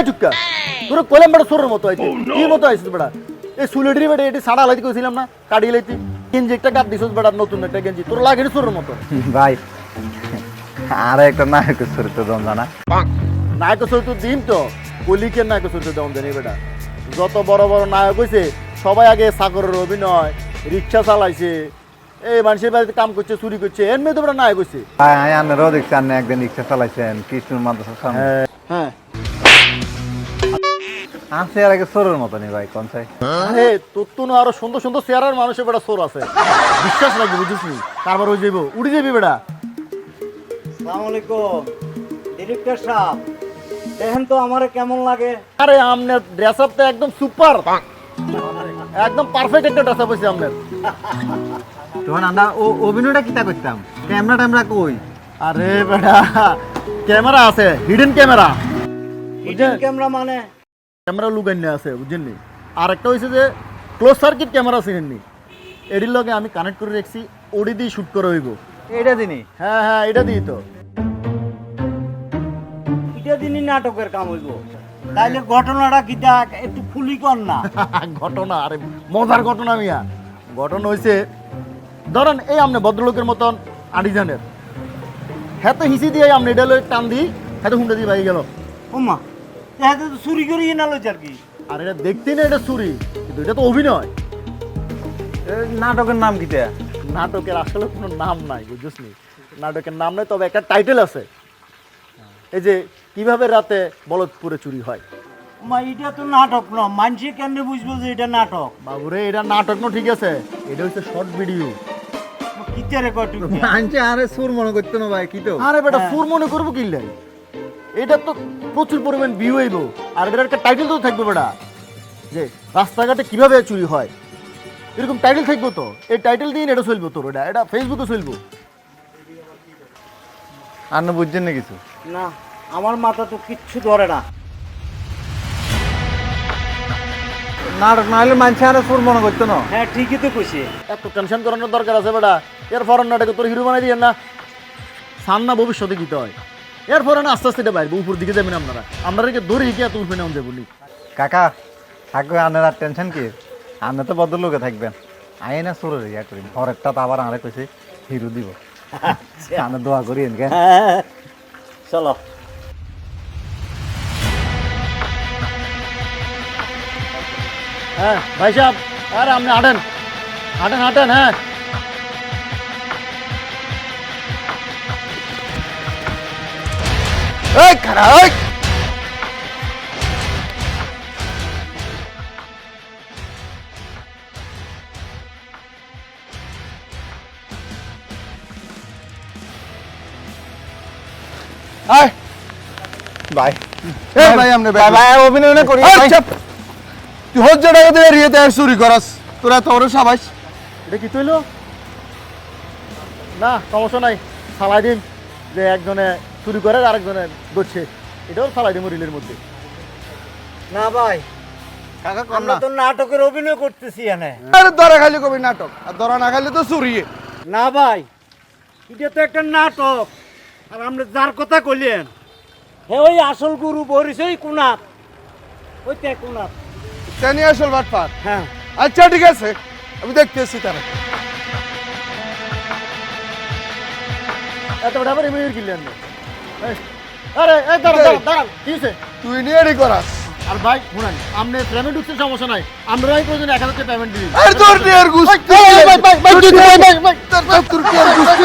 এই চুক্কা তোর কইলাম বেটা সোরের মতো আইছে কি মতো আইছিস বেটা? এই সুলেডরি বেটা এটি সাড়া লাইতে কইছিলাম না? কাটিয়ে লাইতি। গেঞ্জি একটা কাট দিছিস বেটা নতুন একটা গেঞ্জি। তোর লাগে সোরের মতো? ভাই আর একটা নায়কের চরিত্র দম জানা। নায়ক চরিত্র দিন তো। কলিকের নায়ক চরিত্র দেওয়া জানি বেটা। যত বড় বড় নায়ক হয়েছে সবাই আগে সাগরের অভিনয় রিক্সা চালাইছে। এই মানুষের বাড়িতে কাম করছে চুরি করছে। এর মেয়ে তো বেটা নায়ক হয়েছে ভাই আমি আন্নারও দেখছি আন্না একদিন রিক্সা চালাইছেন কৃষ্ণ মাদ্রাসার সামনে। হ্যাঁ। আছে আর আগে চোরের মতনই ভাই আরে তোর তো না আরও সুন্দর সুন্দর চেহারার মানুষের বেটা সোর আছে। বিশ্বাস তারপর ওই যাইব। উড়ে যাবি বেটা। সালাম আলাইকুম। ডিরেক্টর সাহেব দেখেন তো আমারে কেমন লাগে। আরে আপনার ড্রেস আপ তো একদম সুপার একদম পারফেক্ট একটা ড্রেস আপ তখন আমরা ও অভিনয়টা কিতা করতাম? ক্যামেরা ট্যামেরা কই? আরে বেটা ক্যামেরা আছে হিডেন ক্যামেরা। হিডেন ক্যামেরা মানে? ক্যামেরা লুকাইনে আছে বুঝছেন আর একটা হয়েছে যে ক্লোজ সার্কিট ক্যামেরা চিনেন নি এটির লগে আমি কানেক্ট করে রাখছি ওডি দিয়ে শুট করে হইব। এটা দিনি হ্যাঁ হ্যাঁ এটা দিই তো। এটা দিনই নাটকের কাম হইব। তাইলে ঘটনাটা কিটা একটু ফুলি কর না। ঘটনা আরে মজার ঘটনা মিয়া। ঘটনা হয়েছে ধরেন এই আপনি ভদ্রলোকের মতন আডিজানের হ্যাঁ তো হিসি দিয়ে আপনি এটা টান দিই হ্যাঁ তো হুন্ডা দিয়ে ভাই গেল। ওমা। তাহলে তো চুরি করি না লইছ আর কি? আর এটা দেখতেই না এটা চুরি কিন্তু এটা তো অভিনয়। নাটকের নাম কিতা নাটকের আসলে কোনো নাম নাই বুঝছিস নাটকের নাম নাই তবে একটা টাইটেল আছে। এই যে কীভাবে রাতে বলদপুরে চুরি হয়? ওমা এটা তো নাটক ন মানসি কেমনে বুঝব যে এটা নাটক? বাবুরে এটা নাটক না ঠিক আছে। এটা হচ্ছে শর্ট ভিডিও কিতে রেকর্ড আনছে আরে সুর মনে করতো না ভাই কি তো? আরে বেটা সুর মনে করব কি লাই? এটা তো প্রচুর পরিমাণ ভিউ হইব আর এটার একটা টাইটেল তো থাকবে বেটা। যে রাস্তাঘাটে কীভাবে চুরি হয়। এরকম টাইটেল থাকব তো। এই টাইটেল দিয়ে এটা চলবো তোর এটা এটা ফেসবুকে চলবো। আন্না বুঝছেন না কিছু? না আমার মাথা তো কিচ্ছু ধরে না। নাটক না হলে মানুষ আরে সুর মনে করতো না। হ্যাঁ ঠিকই তো কইছে। এত টেনশন করানোর দরকার আছে বেটা। এর ফরেন নাটকে তোর হিরো বানাই দিয়ে না। সামনা ভবিষ্যতে গীতে হয়। এর ফরেন আস্তে আস্তে এটা বাইরে উপর দিকে যাবেন আপনারা। আপনারা কি দৌড়ে গিয়ে এত উঠবে নেওয়া যাব নি কাকা থাকবে আন্নার আর টেনশন কি? আপনি তো বদল লোকে থাকবেন। আই না সুরের ইয়া করি। হরেকটা তো আবার আরে কইছে হিরো দিব। আমি দোয়া করি এনকে। চলো। হ্যাঁ ভাই সাহেব আরে আপনি হাঁটেন। হাঁটেন হাঁটেন হ্যাঁ। এই খারা এই! ভাই। এই ভাই আমনে ভাই ভাই অভিনয় না করি ভাই। চাপ! তুই হজ্জা টাকা দিয়ে এরিয়ে দেয় চুরি করাস। তোরা তো ওর সাবাস। এটা কি তৈল? না সমস্যা নাই। ফালাই দিন যে একজনে চুরি করে আর আরেকজনে ধরছে এটাও ফালাই দিন রিলের মধ্যে। না ভাই কাকা আমরা তো নাটকের অভিনয় করতেছি আরে ধরা কবি নাটক আর ধরা না খাইলে তো চুরিয়ে না ভাই এটা তো একটা নাটক আর আমরা যার কথা কইলেন হে ওই আসল গুরু বরিস ওই কুনাত ওই তে কুনাত। জানি আসল বাটপার। হ্যাঁ। আচ্ছা ঠিক আছে আমি দেখতেছি তারা। এত বড় আবার এমনি কিনলেন না? আরে এই দাঁড়ান দাঁড়ান দাঁড়ান কি হয়েছে তুই নিয়ে রেডি করাস আর ভাই শুনেন আপনি পেমেন্ট উঠছে সমস্যা নাই। আমরাই প্রয়োজন এক হাজার পেমেন্ট দিই। আরে তোর নিয়ে আর গুস্তি ভাই ভাই ভাই ভাই তোর তোর কি আর গুস্তি